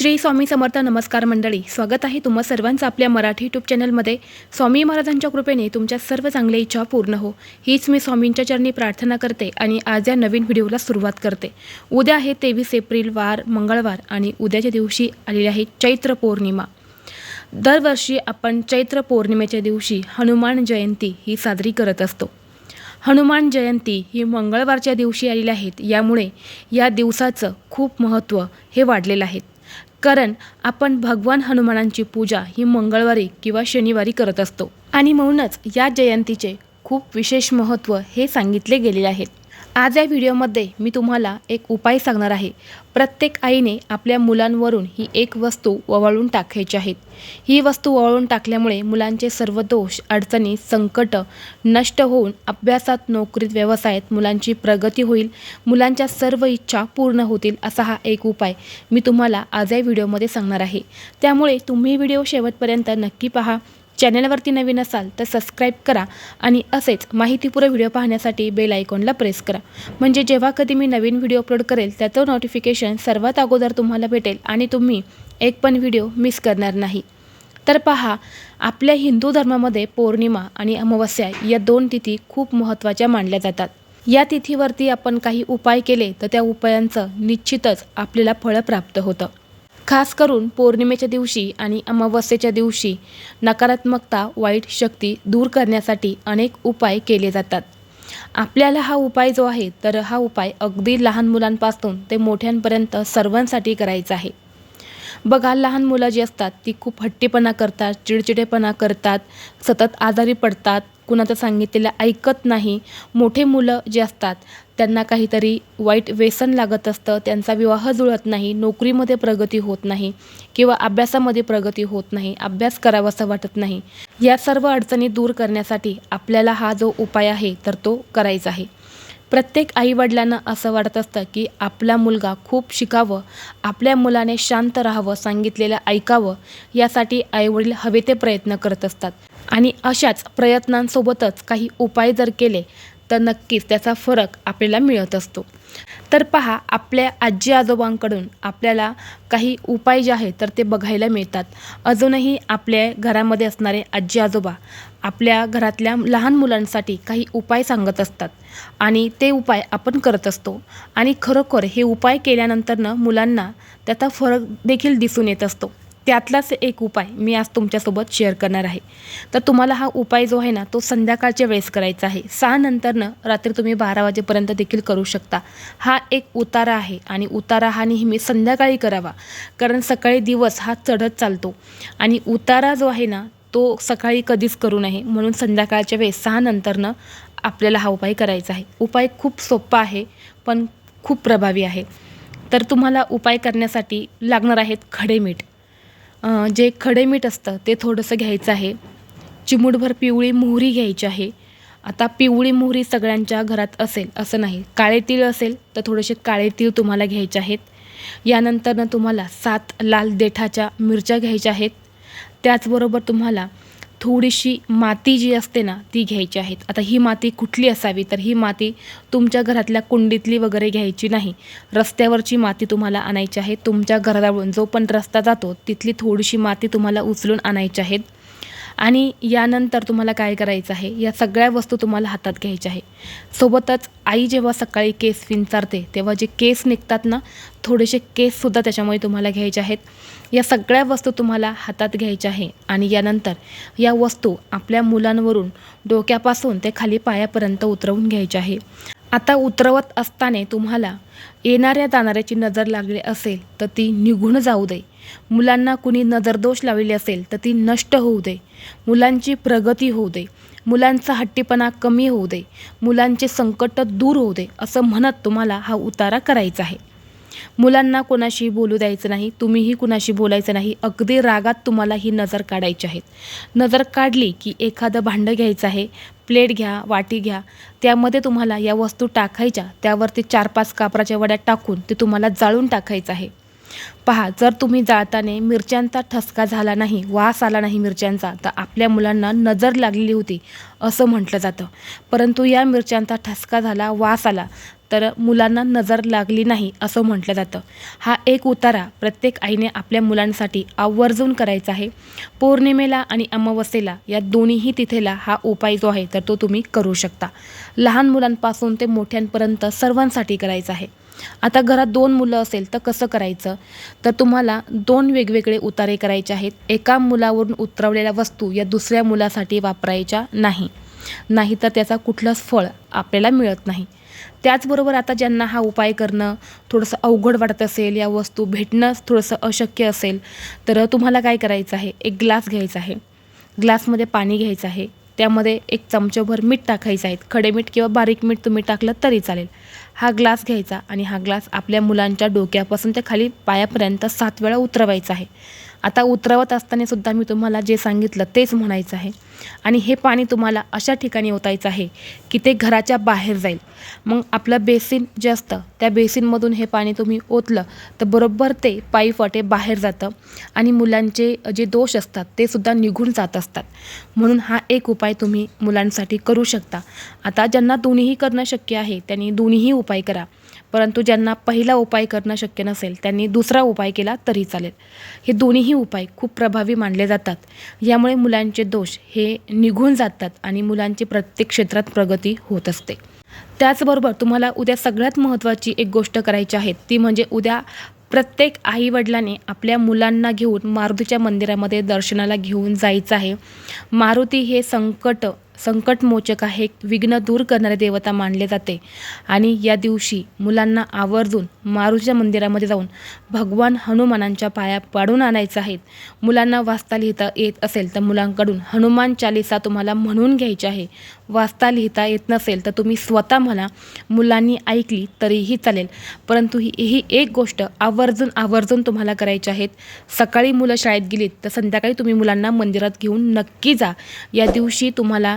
श्री स्वामी समर्थ नमस्कार मंडळी स्वागत आहे तुम्हा सर्वांचं आपल्या मराठी यूट्यूब चॅनलमध्ये स्वामी महाराजांच्या कृपेने तुमच्या सर्व चांगल्या इच्छा पूर्ण हो. हीच मी स्वामींच्या चरणी प्रार्थना करते आणि आज या नवीन व्हिडिओला सुरुवात करते. उद्या आहे तेवीस एप्रिल वार मंगळवार आणि उद्याच्या दिवशी आलेली आहे चैत्र पौर्णिमा. दरवर्षी आपण चैत्र पौर्णिमेच्या दिवशी हनुमान जयंती ही साजरी करत असतो. हनुमान जयंती ही मंगळवारच्या दिवशी आलेली आहेत यामुळे या दिवसाचं खूप महत्त्व हे वाढलेलं आहे. कारण आपण भगवान हनुमानांची पूजा ही मंगळवारी किंवा शनिवारी करत असतो. आणि म्हणूनच या जयंतीचे खूप विशेष महत्त्व हे सांगितले गेलेले आहेत. आज या व्हिडिओमध्ये मी तुम्हाला एक उपाय सांगणार आहे. प्रत्येक आईने आपल्या मुलांवरून ही एक वस्तू ववाळून टाकायची आहेत ही वस्तू ववाळून टाकल्यामुळे मुलांचे सर्व दोष अडचणी संकट नष्ट होऊन अभ्यासात नोकरीत व्यवसायात मुलांची प्रगती होईल. मुलांच्या सर्व इच्छा पूर्ण होतील असा हा एक उपाय मी तुम्हाला आज या व्हिडिओमध्ये सांगणार आहे. त्यामुळे तुम्ही व्हिडिओ शेवटपर्यंत नक्की पहा. चॅनलवरती नवीन असाल तर सबस्क्राईब करा आणि असेच माहितीपूर्ण व्हिडिओ पाहण्यासाठी बेल आयकॉनला प्रेस करा. म्हणजे जेव्हा कधी मी नवीन व्हिडिओ अपलोड करेल त्याचं नोटिफिकेशन सर्वात अगोदर तुम्हाला भेटेल आणि तुम्ही एक पण व्हिडिओ मिस करणार नाही. तर पहा आपल्या हिंदू धर्मामध्ये पौर्णिमा आणि अमावस्या या दोन तिथी खूप महत्त्वाच्या मानल्या जातात. या तिथीवरती आपण काही उपाय केले तर त्या उपायांचं निश्चितच आपल्याला फळं प्राप्त होतं. खास करून पौर्णिमेच्या दिवशी आणि अमावस्येच्या दिवशी नकारात्मकता वाईट शक्ती दूर करण्यासाठी अनेक उपाय केले जातात. आपल्याला हा उपाय जो आहे तर हा उपाय अगदी लहान मुलांपासून ते मोठ्यांपर्यंत सर्वांसाठी करायचा आहे. बघा लहान मुलं जी असतात ती खूप हट्टीपणा करतात चिडचिडेपणा करतात सतत आजारी पडतात कुणाचं सांगितलेलं ऐकत नाही. मोठे मुलं जे असतात त्यांना काहीतरी वाईट व्यसन लागत असतं त्यांचा विवाह जुळत नाही नोकरीमध्ये प्रगती होत नाही किंवा अभ्यासामध्ये प्रगती होत नाही अभ्यास करावासा वाटत नाही. या सर्व अडचणी दूर करण्यासाठी आपल्याला हा जो उपाय आहे तर तो करायचा आहे. प्रत्येक आईवडिलांना असं वाटत असतं की आपला मुलगा खूप शिकावं आपल्या मुलाने शांत राहावं सांगितलेलं ऐकावं यासाठी आईवडील हवे ते प्रयत्न करत असतात. आणि अशाच प्रयत्नांसोबतच काही उपाय जर केले तर नक्कीच त्याचा फरक आपल्याला मिळत असतो. तर पहा आपल्या आजी आजोबांकडून आपल्याला काही उपाय जे आहेत तर ते बघायला मिळतात. अजूनही आपल्या घरामध्ये असणारे आजी आजोबा आपल्या घरातल्या लहान मुलांसाठी काही उपाय सांगत असतात आणि ते उपाय आपण करत असतो. आणि खरोखर हे उपाय केल्यानंतरनं मुलांना त्याचा फरक देखील दिसून येत असतो. त्यातलाच एक उपाय मी आज तुमच्यासोबत शेअर करणार आहे. तर तुम्हाला हा उपाय जो आहे ना तो संध्याकाळच्या वेळेस करायचा आहे. सहा नंतरनं रात्री तुम्ही बारा वाजेपर्यंत देखील करू शकता. हा एक उतारा आहे आणि उतारा हा नेहमी संध्याकाळी करावा. कारण सकाळी दिवस हा चढत चालतो. आणि उतारा जो आहे ना तो सकाळी कधीच करू नये. म्हणून संध्याकाळच्या वेळेस सहा नंतरनं आपल्याला हा उपाय करायचा आहे. उपाय खूप सोपा आहे पण खूप प्रभावी आहे. तर तुम्हाला उपाय करण्यासाठी लागणार आहेत खडे मीठ. जे खडे मीठ असतं ते थोडंसं घ्यायचं आहे. चिमूटभर पिवळी मोहरी घ्यायची आहे. आता पिवळी मोहरी सगळ्यांच्या घरात असेल असं नाही. काळे तीळ असेल तर थोडेसे काळे तीळ तुम्हाला घ्यायचे आहेत. यानंतरनं तुम्हाला सात लाल देठाच्या मिरच्या घ्यायच्या आहेत. त्याचबरोबर तुम्हाला थोडीशी माती जी असते ना ती घ्यायची आहेत. आता ही माती कुठली असावी? तर ही माती तुमच्या घरातल्या कुंडीतली वगैरे घ्यायची नाही. रस्त्यावरची माती तुम्हाला आणायची आहे. तुमच्या घराजवळून जो पण रस्ता जातो तिथली थोडीशी माती तुम्हाला उचलून आणायची आहेत. आणि यानंतर तुम्हाला काय करायचं आहे? या सगळ्या वस्तू तुम्हाला हातात घ्यायच्या आहे. सोबतच आई जेव्हा सकाळी केस विंचारते तेव्हा जे केस निघतात ना थोडेसे केससुद्धा त्याच्यामुळे तुम्हाला घ्यायचे आहेत. या सगळ्या वस्तू तुम्हाला हातात घ्यायच्या आहे. आणि यानंतर या वस्तू आपल्या मुलांवरून डोक्यापासून ते खाली पायापर्यंत उतरवून घ्यायच्या आहे. आता उतरवत असताना तुम्हाला येणाऱ्या जाणाऱ्याची नजर लागली असेल तर ती निघून जाऊ दे. मुलांना कुणी नजरदोष लावलेली असेल तर ती नष्ट होऊ दे. मुलांची प्रगती होऊ दे. मुलांचा हट्टीपणा कमी होऊ दे. मुलांचे संकट दूर होऊ दे असं म्हणत तुम्हाला हा उतारा करायचा आहे. मुलांना कोणाशी बोलू द्यायचं नाही तुम्हीही कुणाशी बोलायचं नाही अगदी रागात तुम्हाला ही नजर काढायची आहेत नजर काढली की एखादं भांडं घ्यायचं आहे प्लेट घ्या वाटी घ्या त्यामध्ये तुम्हाला या वस्तू टाकायच्या त्यावरती चार पाच कापराच्या वड्या टाकून ते तुम्हाला जाळून टाकायचं आहे. पहा जर तुम्ही जाळताना मिरच्यांचा ठसका झाला नाही वास आला नाही मिरच्यांचा तर आपल्या मुलांना नजर लागलेली होती असं म्हटलं जातं. परंतु या मिरच्यांचा ठसका झाला वास आला तर मुलांना नजर लागली नाही असं म्हटलं जातं. हा एक उतारा प्रत्येक आईने आपल्या मुलांसाठी आवर्जून करायचा आहे. पौर्णिमेला आणि अमावस्येला या दोन्हीही तिथेला हा उपाय जो आहे तर तो तुम्ही करू शकता. लहान मुलांपासून ते मोठ्यांपर्यंत सर्वांसाठी करायचा आहे. आता घरात दोन मुलं असेल तर कसं करायचं? तर तुम्हाला दोन वेगवेगळे उतारे करायचे आहेत. एका मुलावरून उतरवलेल्या वस्तू या दुसऱ्या मुलासाठी वापरायच्या नाही. नाही तर त्याचा कुठलंच फळ आपल्याला मिळत नाही. त्याचबरोबर आता ज्यांना हा उपाय करणं थोडंसं अवघड वाटत असेल या वस्तू भेटणं थोडंसं अशक्य असेल तर तुम्हाला काय करायचं आहे? एक ग्लास घ्यायचा आहे. ग्लासमध्ये पाणी घ्यायचं आहे. त्यामध्ये एक चमचभर मीठ टाकायचं आहे. खडे मीठ किंवा बारीक मीठ तुम्ही टाकलं तरी चालेल. हा ग्लास घ्यायचा आणि हा ग्लास आपल्या मुलांच्या डोक्यापासून ते खाली पायापर्यंत सात वेळा उतरवायचा आहे. आता उतरवत असताना सुद्धा मी तुम्हाला जे सांगितलं तेच म्हणायचं आहे. आणि हे पाणी तुम्हाला अशा ठिकाणी ओतायचं आहे की ते घराच्या बाहेर जाईल. मग आपलं बेसिन जे असतं त्या बेसिनमधून हे पाणी तुम्ही ओतलं तर बरोबर ते पायी फाटे बाहेर जातं आणि मुलांचे जे दोष असतात ते सुद्धा निघून जात असतात. म्हणून हा एक उपाय तुम्ही मुलांसाठी करू शकता. आता ज्यांना दोन्हीही करणं शक्य आहे त्यांनी दोन्हीही उपाय करा. परंतु ज्यांना पहिला उपाय करणं शक्य नसेल त्यांनी दुसरा उपाय केला तरी चालेल. हे दोन्हीही उपाय खूप प्रभावी मानले जातात. यामुळे मुलांचे दोष हे निघून जातात आणि मुलांची प्रत्येक क्षेत्रात प्रगती होत असते. त्याचबरोबर तुम्हाला उद्या सगळ्यात महत्त्वाची एक गोष्ट करायची आहे ती म्हणजे उद्या प्रत्येक आईवडिलाने आपल्या मुलांना घेऊन मारुतीच्या मंदिरामध्ये दर्शनाला घेऊन जायचं आहे. मारुती हे संकट संकटमोचक आहे. विघ्न दूर करणारे देवता मानले जाते. आणि या दिवशी मुलांना आवर्जून मारुतीच्या मंदिरामध्ये जाऊन भगवान हनुमानांच्या पाया पाडून आणायचं आहेत. मुलांना वाचता लिहिता येत असेल तर मुलांकडून हनुमान चालिसा तुम्हाला म्हणून घ्यायची आहे. वाचता लिहिता येत नसेल तर तुम्ही स्वतः म्हणा मुलांनी ऐकली तरीही चालेल. परंतु ही ही एक गोष्ट आवर्जून आवर्जून तुम्हाला करायची आहेत. सकाळी मुलं शाळेत गेलीत तर संध्याकाळी तुम्ही मुलांना मंदिरात घेऊन नक्की जा. या दिवशी तुम्हाला